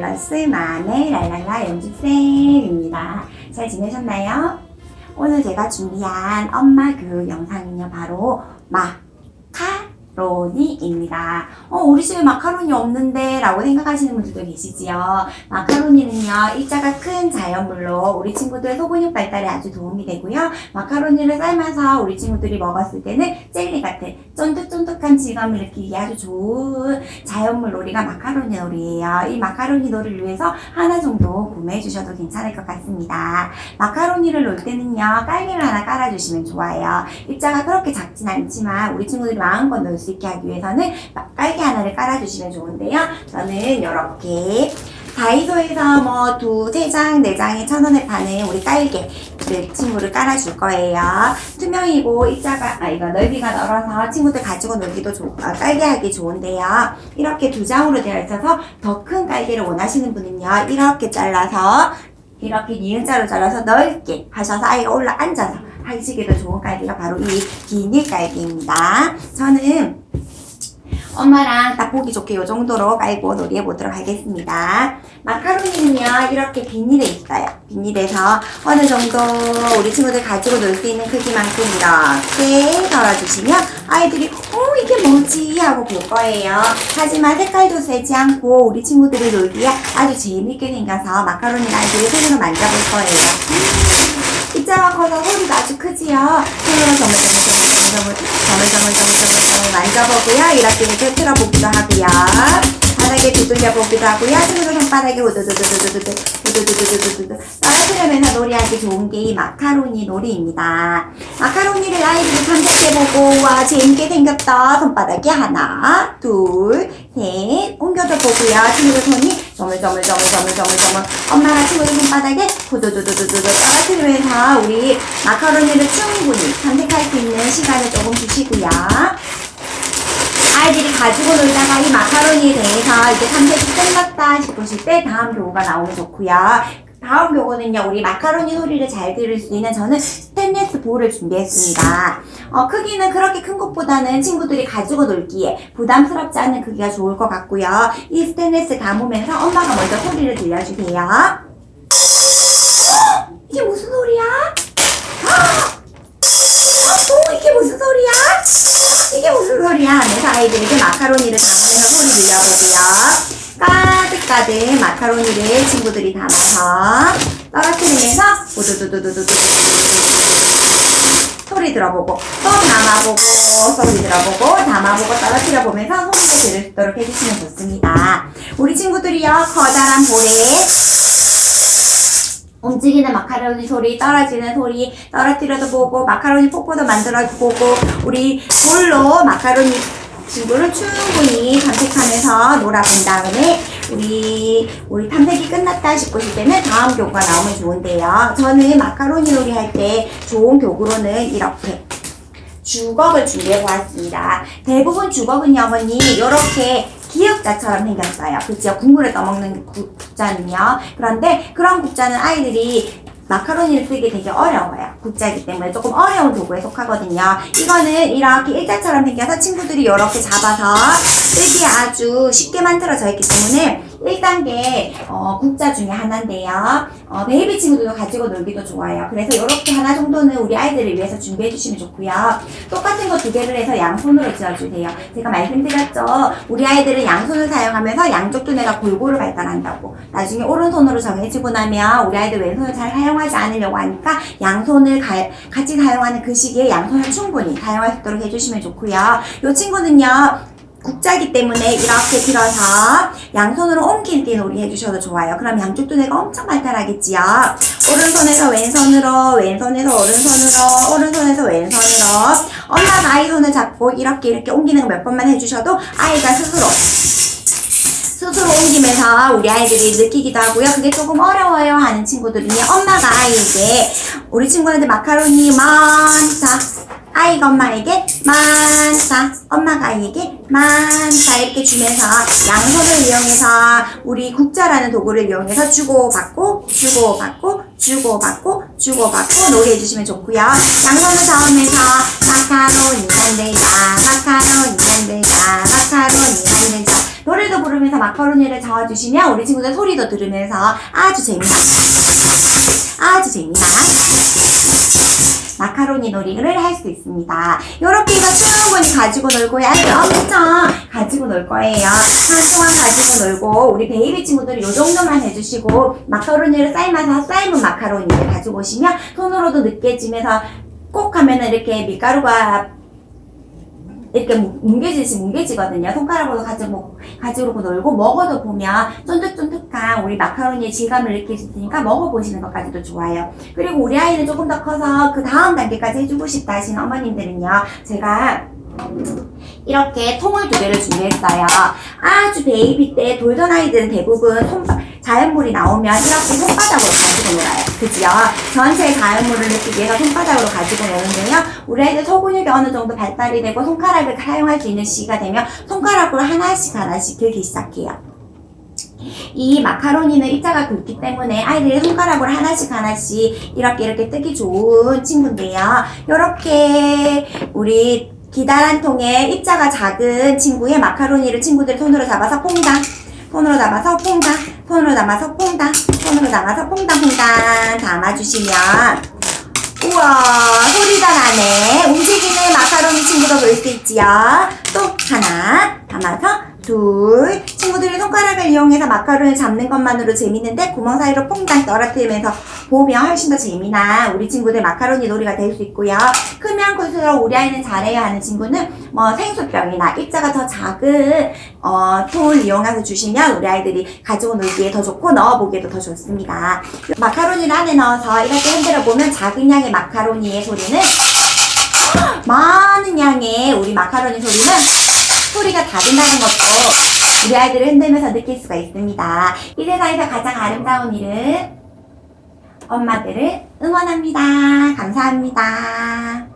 플러스 맘의 랄랄라 연주쌤입니다. 잘 지내셨나요? 오늘 제가 준비한 엄마 교육 영상은요, 바로 마 카로니입니다. 어, 우리 집에 마카로니 없는데 라고 생각하시는 분들도 계시지요. 마카로니는요, 일자가 큰 자연물로 우리 친구들 소근육 발달에 아주 도움이 되고요. 마카로니를 삶아서 우리 친구들이 먹었을 때는 젤리 같은 쫀득쫀득한 질감을 느끼기 아주 좋은 자연물 놀이가 마카로니 놀이에요. 이 마카로니 놀이를 위해서 하나 정도 구매해 주셔도 괜찮을 것 같습니다. 마카로니를 놓을 때는요, 깔개를 하나 깔아주시면 좋아요. 입자가 그렇게 작진 않지만 우리 친구들이 마음껏 놀 수 있게 하기 위해서는 깔개 하나를 깔아주시면 좋은데요. 저는 이렇게 다이소에서 뭐 두, 세 장, 네 장에 천 원에 파는 우리 깔개 그 친구를 깔아줄 거예요. 투명이고 입자가 아 이거 넓이가 넓어서 친구들 가지고 놀기도 좋, 아, 깔개 하기 좋은데요. 이렇게 두 장으로 되어 있어서 더 큰 깔개를 원하시는 분은요. 이렇게 잘라서 이렇게 니은자로 잘라서 넓게 하셔서 아이가 올라 앉아서 하시기도 좋은 깔개가 바로 이 비닐 깔개입니다. 저는 엄마랑 딱 보기 좋게 이 정도로 깔고 놀이해 보도록 하겠습니다. 마카로니는요 이렇게 비닐에 있어요. 비닐에서 어느 정도 우리 친구들 가지고 놀 수 있는 크기만큼 이렇게 덜어주시면 아이들이 어 이게 뭐지 하고 볼 거예요. 하지만 색깔도 세지 않고 우리 친구들이 놀기에 아주 재밌게 생겨서 마카로니 아이들이 손으로 만져볼 거예요. 입자가 커서 소리도 아주 크지요. 손으로 저물저물저물저물 저물저물저물저물 만져보고요. 이렇게 이렇게 틀어보기도 하고요. 바닥에 두들려 보기도 하고요. 친구들 손바닥에 우두두두두두두 우두두두두두두 떨어뜨리면서 놀이하기 좋은 게 이 마카로니 놀이입니다. 마카로니를 아이들이 탐색해보고 와 재밌게 생겼다. 손바닥에 하나, 둘, 셋 옮겨서 보고요. 친구들 손이 저물저물저물저물저물저물 엄마가 친구들 손바닥에 후두두두두두 떨어뜨리면서 우리 마카로니를 충분히 탐색할 수 있는 시간을 조금 주시고요. 아이들이 가지고 놀다가 이 마카로니에 대해서 이제 탐색이 끝났다 싶으실 때 다음 교구가 나오면 좋고요. 다음 교구는요, 우리 마카로니 소리를 잘 들을 수 있는 저는 스테인레스 볼을 준비했습니다. 어, 크기는 그렇게 큰 것보다는 친구들이 가지고 놀기에 부담스럽지 않은 크기가 좋을 것 같고요. 이 스테인레스 담으면서 엄마가 먼저 소리를 들려주세요. 이게 무슨 소리야? 어, 이게 무슨 소리야? 이게 무슨 소리야? 하면서 아이들에게 마카로니를 담으면서 소리 들려보고요. 가득가득 마카로니를 친구들이 담아서 떨어뜨리면서 우두두두두두두 소리 들어보고 또 담아보고 소리 들어보고 담아보고 떨어뜨려 보면서 소리를 들을 수 있도록 해주시면 좋습니다. 우리 친구들이요 커다란 볼에 움직이는 마카로니 소리, 떨어지는 소리, 떨어뜨려도 보고, 마카로니 폭포도 만들어 보고, 우리 볼로 마카로니 친구를 충분히 탐색하면서 놀아본 다음에, 우리, 우리 탐색이 끝났다 싶으실 때는 다음 교구가 나오면 좋은데요. 저는 마카로니 놀이 할때 좋은 교구로는 이렇게 주걱을 준비해 보았습니다. 대부분 주걱은요, 어머니, 이렇게 기역자처럼 생겼어요. 그죠? 국물에 떠먹는 국- 국자는요. 그런데 그런 국자는 아이들이 마카로니를 쓰기 되게 어려워요. 국자이기 때문에 조금 어려운 도구에 속하거든요. 이거는 이렇게 일자처럼 생겨서 친구들이 이렇게 잡아서 쓰기에 아주 쉽게 만들어져 있기 때문에 1단계 어, 국자 중에 하나인데요. 어, 베이비 친구들도 가지고 놀기도 좋아요. 그래서 이렇게 하나 정도는 우리 아이들을 위해서 준비해 주시면 좋고요. 똑같은 거 두 개를 해서 양손으로 지어주세요. 제가 말씀드렸죠. 우리 아이들은 양손을 사용하면서 양쪽 두뇌가 골고루 발달한다고. 나중에 오른손으로 정해지고 나면 우리 아이들 왼손을 잘 사용하지 않으려고 하니까 양손을 가- 같이 사용하는 그 시기에 양손을 충분히 사용할 수 있도록 해주시면 좋고요. 이 친구는요. 국자기 때문에 이렇게 들어서 양손으로 옮기기 놀이 해주셔도 좋아요. 그럼 양쪽 두뇌가 엄청 발달하겠지요. 오른손에서 왼손으로, 왼손에서 오른손으로, 오른손에서 왼손으로. 엄마가 아이 손을 잡고 이렇게 이렇게 옮기는 거 몇 번만 해주셔도 아이가 스스로 스스로 옮기면서 우리 아이들이 느끼기도 하고요. 그게 조금 어려워요 하는 친구들은요. 엄마가 아이에게 우리 친구한테 마카로니 많다. 아이가 엄마에게 많다. 엄마가 아이에게 많다. 이렇게 주면서 양손을 이용해서 우리 국자라는 도구를 이용해서 주고받고 주고받고 주고받고 주고받고 놀이해 주시면 좋고요. 양손을 잡으면서 마카로니 만들자 마카로니 만들자 마카로니 만들자 노래도 부르면서 마카로니를 저어주시면 우리 친구들 소리도 들으면서 아주 재미나 아주 재미나 마카로니 놀이를 할 수 있습니다. 이렇게 해서 충분히 가지고 놀고 아이들 엄청 가지고 놀 거예요. 한동안 가지고 놀고 우리 베이비 친구들이 이 정도만 해주시고 마카로니를 삶아서 삶은 마카로니를 가지고 오시면 손으로도 느껴지면서 꼭 하면은 이렇게 밀가루가 이렇게 뭉- 뭉개지지 뭉개지거든요. 손가락으로 가지고 가지고 놀고 먹어도 보면 쫀득쫀득한 우리 마카로니의 질감을 느낄 수 있으니까 먹어보시는 것까지도 좋아요. 그리고 우리 아이는 조금 더 커서 그 다음 단계까지 해주고 싶다 하시는 어머님들은요. 제가 이렇게 통을 두 개를 준비했어요. 아주 베이비 때 돌던 아이들은 대부분 손바, 자연물이 나오면 이렇게 손바닥으로 가지고 놀아요. 그죠? 전체 자연물을 느끼기 위해서 손바닥으로 가지고 노는데요. 우리 아이들 소근육이 어느 정도 발달이 되고 손가락을 사용할 수 있는 시기가 되면 손가락으로 하나씩 하나씩 들기 시작해요. 이 마카로니는 입자가 굵기 때문에 아이들이 손가락으로 하나씩 하나씩 이렇게 이렇게 뜨기 좋은 친구인데요. 이렇게 우리 기다란 통에 입자가 작은 친구의 마카로니를 친구들 손으로 잡아서 퐁당 손으로 담아서 퐁당 손으로 담아서 퐁당 손으로 담아서 퐁당 퐁당 담아주시면 우와 소리가 나네. 움직이는 마카로니 친구도 볼 수 있지요. 또 하나 담아서 둘. 친구들이 손가락을 이용해서 마카로니 잡는 것만으로 재밌는데 구멍 사이로 퐁당 떨어뜨리면서 보면 훨씬 더 재미난 우리 친구들 마카로니 놀이가 될 수 있고요 크면 클수록 우리 아이는 잘해야 하는 친구는 뭐 생수병이나 입자가 더 작은 어, 통을 이용해서 주시면 우리 아이들이 가지고 놀기에 더 좋고 넣어보기에도 더 좋습니다 마카로니를 안에 넣어서 이렇게 흔들어 보면 작은 양의 마카로니의 소리는 많은 양의 우리 마카로니 소리는 소리가 다른다는 것도 우리 아이들을 흔들면서 느낄 수가 있습니다. 이 세상에서 가장 아름다운 일은 엄마들을 응원합니다. 감사합니다.